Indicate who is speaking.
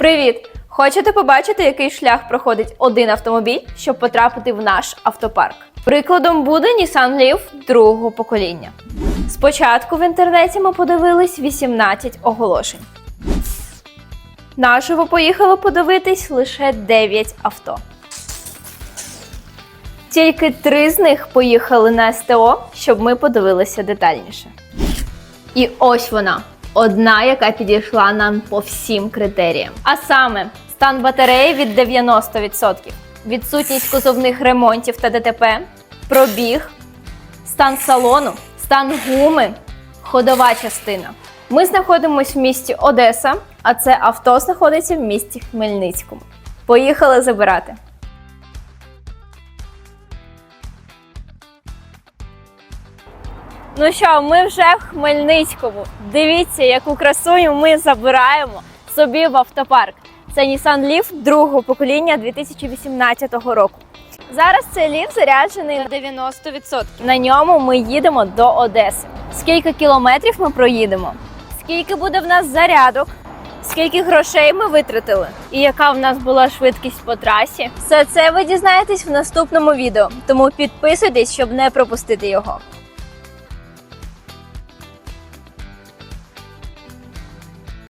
Speaker 1: Привіт! Хочете побачити, який шлях проходить один автомобіль, щоб потрапити в наш автопарк? Прикладом буде Nissan Leaf другого покоління. Спочатку в інтернеті ми подивились 18 оголошень. Наживо поїхало подивитись лише 9 авто. Тільки три з них поїхали на СТО, щоб ми подивилися детальніше. І ось вона. Одна, яка підійшла нам по всім критеріям. А саме стан батареї від 90%, відсутність кузовних ремонтів та ДТП, пробіг, стан салону, стан гуми, ходова частина. Ми знаходимося в місті Одеса, а це авто знаходиться в місті Хмельницькому. Поїхали забирати. Ну що, ми вже в Хмельницькому. Дивіться, яку красуню ми забираємо собі в автопарк. Це Nissan Leaf другого покоління 2018 року. Зараз цей ліфт заряджений на 90%. На ньому ми їдемо до Одеси. Скільки кілометрів ми проїдемо? Скільки буде в нас зарядок? Скільки грошей ми витратили? І яка в нас була швидкість по трасі? Все це ви дізнаєтесь в наступному відео, тому підписуйтесь, щоб не пропустити його.